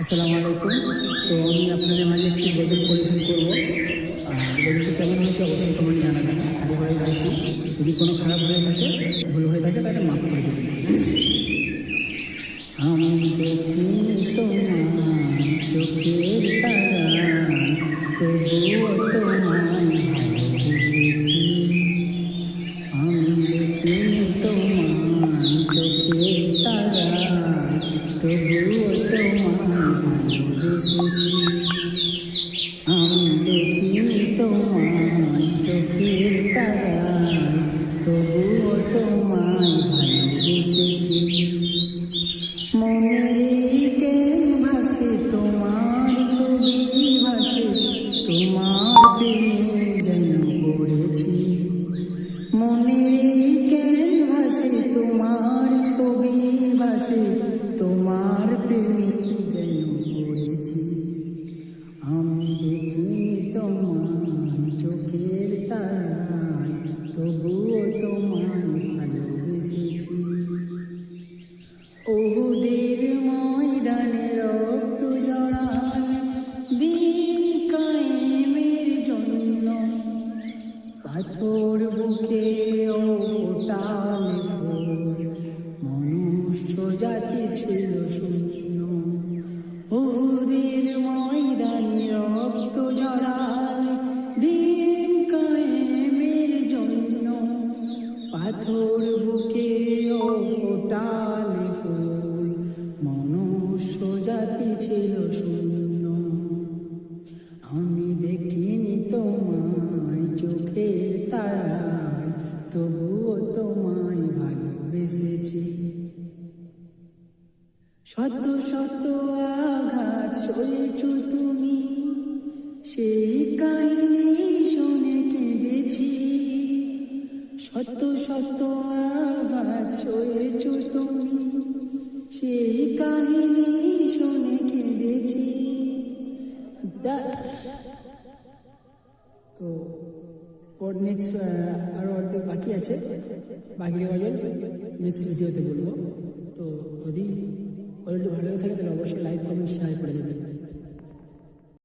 আসসালামু আলাইকুম। তো আমি আপনাদের মাঝে একটি গজল পরিবেশন করব। আর গজলটি কেমন হয়েছে অবশ্যই কমেন্ট জানাবেন। আগে হয়ে গাইছি যদি কোনো খারাপ হয়ে থাকে, ভুল হয়ে থাকে, তাহলে মাফ করে দেবেন। তারায় তবুও আমি তোমার চোখের তোমায় ভালোবেসেছি মনের ভাসে তোমার ছবি ভাসে তোমার প্রেমে যেন পড়েছি মনের ভাসে তোমার ছবি ভাসে তোমার প্রেমে পাথর বুকে ও ফোটালে ফুল, মনুষ্য জাতি ছিল শূন্য। ওদের ময়দানে রক্ত জড়ান দিন কায়েমের জন্য। পাথর বুকে ও ফোটালে ফুল, মনুষ্য জাতি ছিল শূন্য। শত শত আঘাত সয়েছ তুমি। সেই কাহিনী শুনে কেঁদেছি। শত শত আঘাত সয়েছ তুমি। সেই কাহিনী শুনে কেঁদেছি। তো পর নেক্সট আরও অর্ধেক বাকি আছে। বাকি গজল নেক্সট ভিডিওতে বলব। তো যদি গজলটি ভালো লাগে থাকে তাহলে অবশ্যই লাইক কমেন্ট শেয়ার করে দেবেন